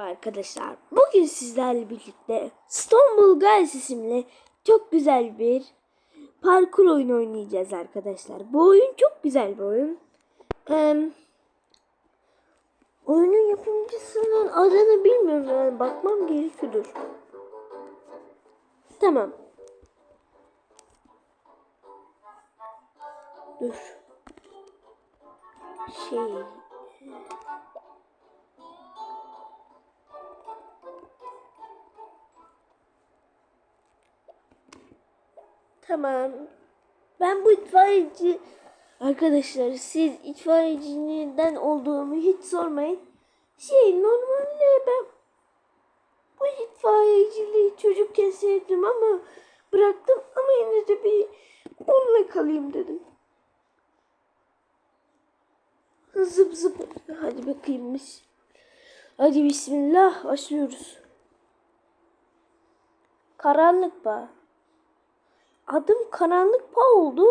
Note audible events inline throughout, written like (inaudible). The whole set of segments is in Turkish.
Merhaba arkadaşlar. Bugün sizlerle birlikte İstanbul Guys isimli çok güzel bir parkur oyunu oynayacağız arkadaşlar. Bu oyun çok güzel bir oyun. Ee, oyunun yapımcısının adını bilmiyorum. Yani bakmam gerekiyordur. Tamam. Dur. Şey. Tamam. Ben bu itfaiyeci arkadaşlar siz itfaiyeciden olduğumu hiç sormayın. Şey normalde ben bu itfaiyeciliği çocukken sevdim ama bıraktım ama yine de bir onunla kalayım dedim. Zıp zıp. Hadi bakayım biz. Hadi bismillah başlıyoruz. Karanlık bağ. Adım karanlık pa oldu.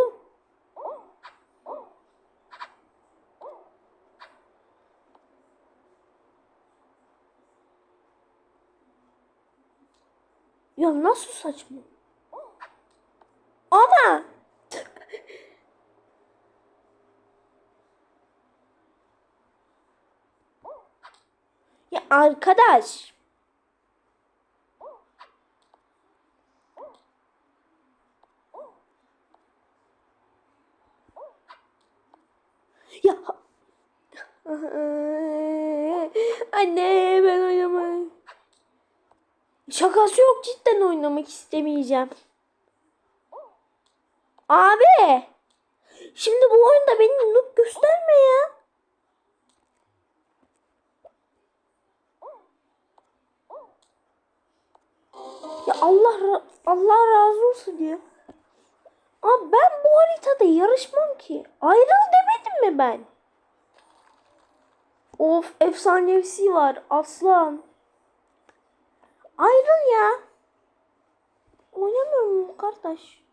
Ya nasıl saçma? Ama ya arkadaş Ya Anne ben oynamayı. Şakası yok oynamak istemeyeceğim. Abi. Şimdi bu oyunda beni noob gösterme ya. Ya Allah Allah razı olsun ya. Abi ben bu haritada yarışmam ki. Ayrıl demedim mi ben? Of efsanevisi var aslan. Ayrıl ya. Oynamıyorum kardeş.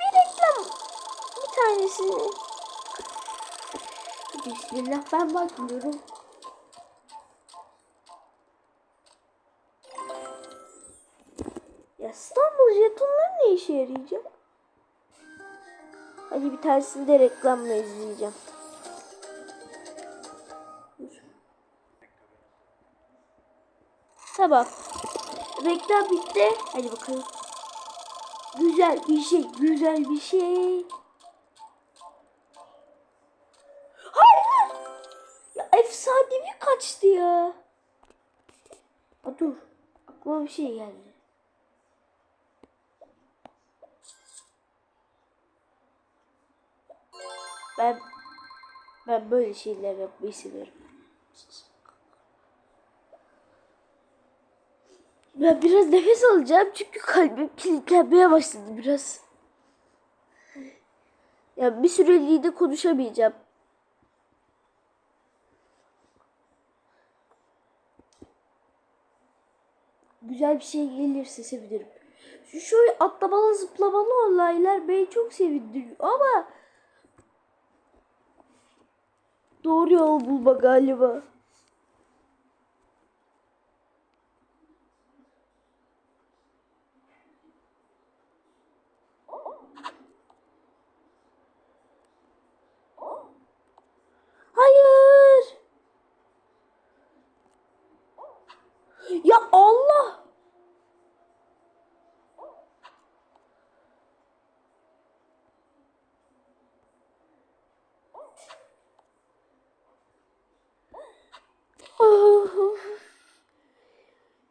Bir reklam. Bir tanesini. Bismillah ben bakmıyorum. Ya İstanbul jetonları ne işe yarayacak? Hadi bir tanesini de reklamla izleyeceğim. Tamam. Reklam bitti. Hadi bakalım. Güzel bir şey, güzel bir şey. Hayır! Ya efsanevi kaçtı ya. Aa, dur. Aklıma bir şey geldi. Ben ben böyle şeyler yapmayı severim. Ben biraz nefes alacağım çünkü kalbim kilitlenmeye başladı biraz. Ya bir süreliğine konuşamayacağım. Güzel bir şey gelirse sevinirim. Şu şöyle atlamalı zıplamalı olaylar beni çok sevindiriyor ama Doğru yol bulma galiba. Hayır. Ya Allah.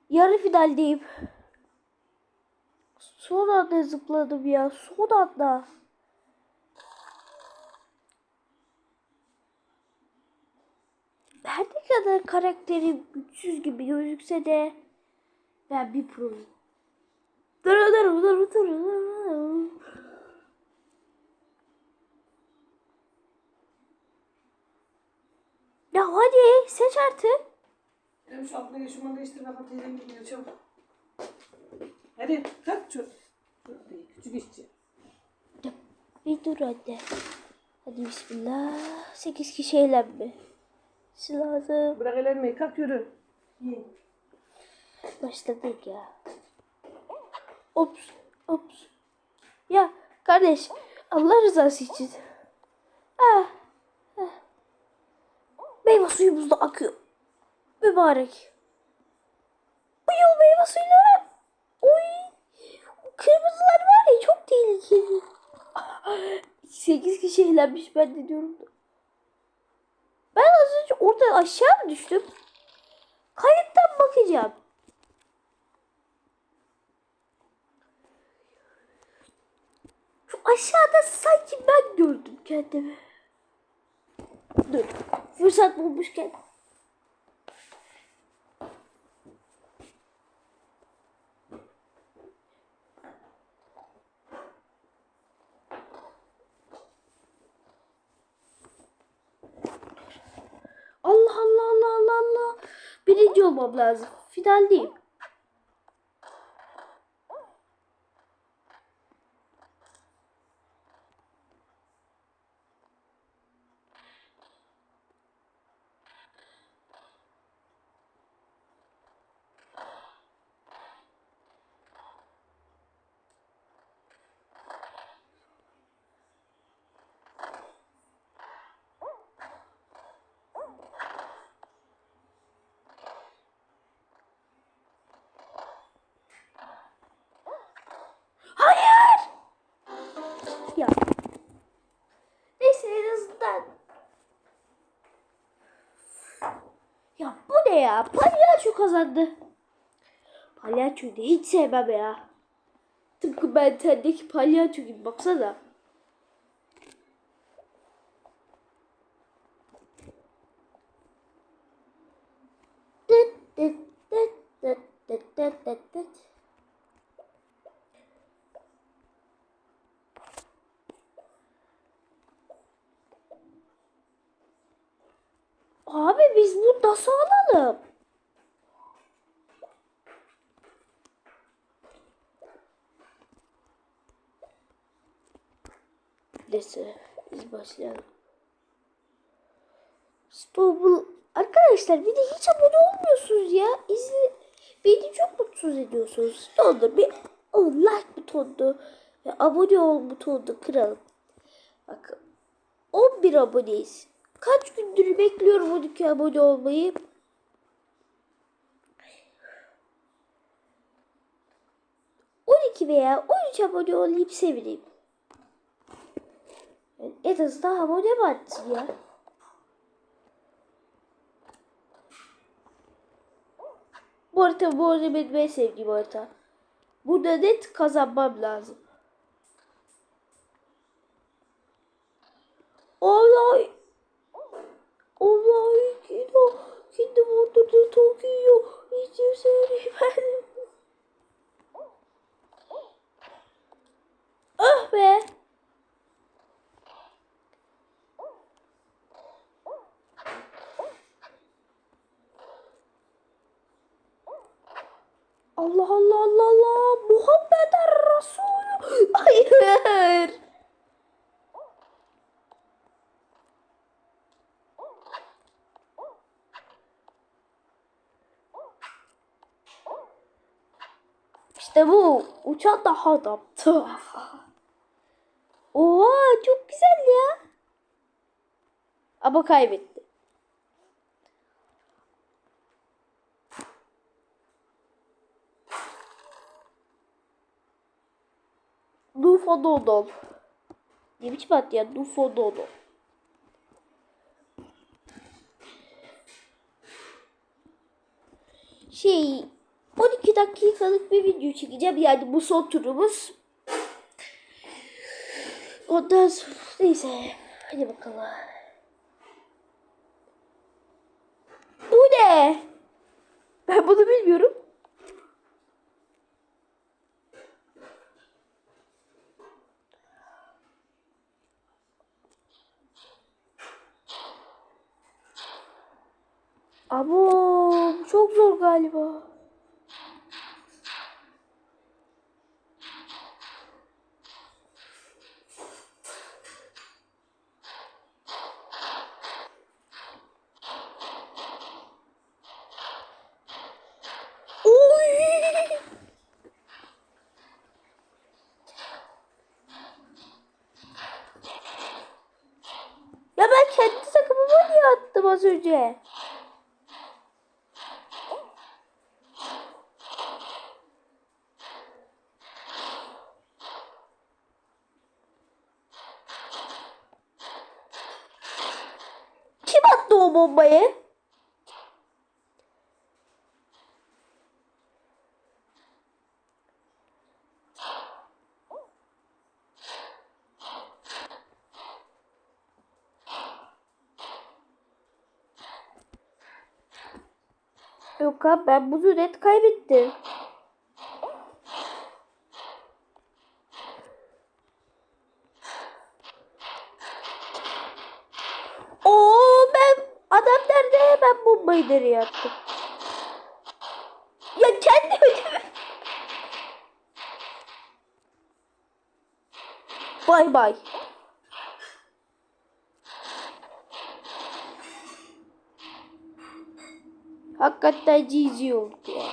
Yarı finaldeyim. Son anda zıpladım ya. Son anda. Her ne kadar karakteri güçsüz gibi gözükse de ben bir proyum. Dur dur dur dur dur. Ya hadi seç artık. Benim şu altına şunu değiştir bakalım teyzem gidiyor çabuk. Hadi kalk değil, küçük işçi. Bir dur hadi. Hadi bismillah. 8 kişi eğlenme. Lazım. Bırak eğlenmeyi. Kalk yürü. Başladık ya. Ops. Ops. Ya kardeş Allah rızası için. Ah. ah. Meyve suyumuz da akıyor. Mübarek. Uyuyor meyve suyları. Oy. Kırmızılar var ya çok tehlikeli. 8 kişi eğlenmiş ben de diyorum. Ben az önce orada aşağı mı düştüm? Kayıttan bakacağım. Şu aşağıda sanki ben gördüm kendimi. Dur. Fırsat bulmuşken. Allah Allah Allah Allah Allah. Birinci olmam lazım. Finaldeyim. Hayır. Ya. Neyse en azından. Ya bu ne ya? Palyaço kazandı. Palyaçoyu da hiç sevmem ya. Tıpkı ben tendeki palyaço gibi baksana. Dıt dıt dıt dıt dıt dıt dıt Abi biz bunu nasıl alalım? Neyse biz başlayalım. Stobul arkadaşlar bir de hiç abone olmuyorsunuz ya. İzle beni çok mutsuz ediyorsunuz. Ne olur bir o like butonunu ve abone ol butonunu kıralım. Bakın 11 aboneyiz. Kaç gündür bekliyorum 12 abone olmayı. ...12 veya 13 abone olayım sevineyim. Yani en azından abone mi ya? Bu harita bu arada benim en sevdiğim harita. Burada net kazanmam lazım. Olay. Olay kino. Kendi motorda Tokyo. İçim seni ben. Ah be. Allah Allah Allah Allah. Bu. Uçan daha adaptı. Oha çok güzel ya. Ama kaybetti. Dufododol. Ne biçim at ya? Dufododol. Şey 12 dakikalık bir video çekeceğim. Yani bu son turumuz. Ondan sonra neyse. Hadi bakalım. Bu ne? Ben bunu bilmiyorum. Abo bu çok zor galiba. Ya ben kendi takımıma niye önce? Kim attı o bombayı? Abi ben bunu net kaybettim. Oo ben adam nerede ben bombayı nereye attım? Ya kendi ödümü. Bay bay. Hakikaten GG oldu ya.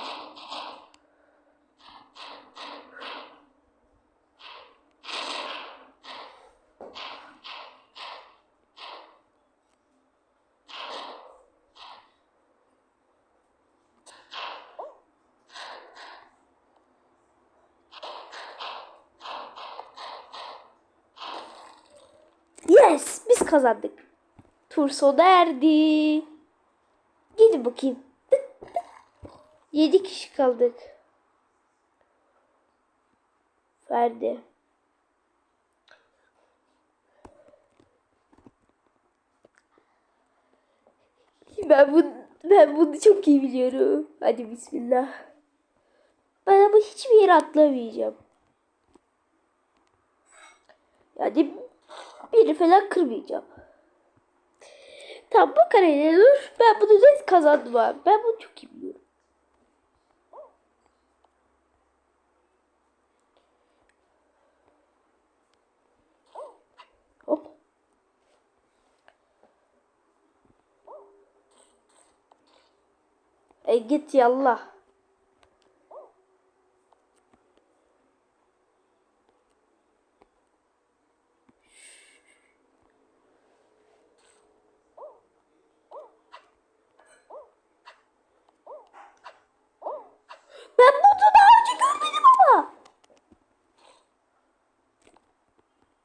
Yes, biz kazandık. Tur sona erdi. Gidin bakayım. 7 kişi kaldık. Ferdi. Ben bunu, ben bunu çok iyi biliyorum. Hadi bismillah. Ben ama hiçbir yere atlamayacağım. Yani biri falan kırmayacağım. Tamam bu kareyle dur. Ben bunu net kazandım abi. Ben bunu çok iyi biliyorum. E git yallah.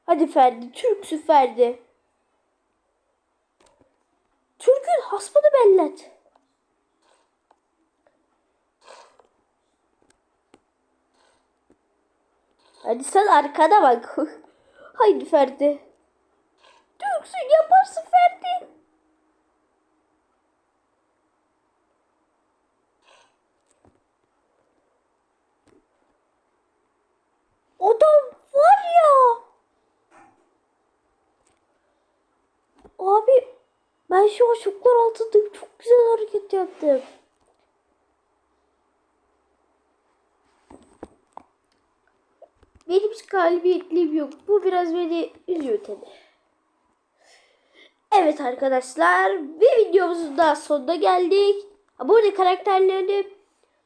Hadi Ferdi, Türksü Ferdi. Arkana bak. (laughs) Haydi Ferdi. Türksün yaparsın Ferdi. Adam var ya. Abi ben şu an şoklar altındayım. Çok güzel hareket yaptım. Benim hiç galibiyetliğim yok. Bu biraz beni üzüyor tabii. Evet arkadaşlar bir videomuzun daha sonuna geldik. Bu arada karakterlerini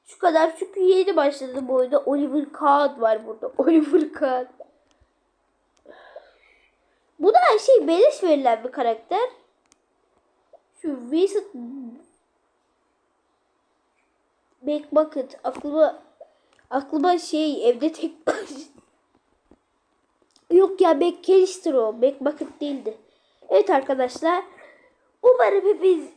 şu kadar çünkü yeni başladı bu oyunda. Oliver Kahn var burada. (laughs) Oliver Kahn. Bu da şey beleş verilen bir karakter. Şu Vincent Backbucket aklıma aklıma şey evde tek Yok ya Backcalister o. Backbucket değildi. Evet arkadaşlar. Umarım hepiniz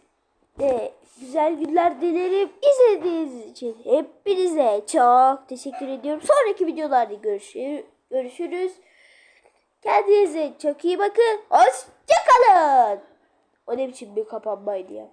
de güzel günler dilerim. İzlediğiniz için hepinize çok teşekkür ediyorum. Sonraki videolarda görüşür, görüşürüz. Kendinize çok iyi bakın. Hoşçakalın. O ne biçim bir kapanmaydı ya.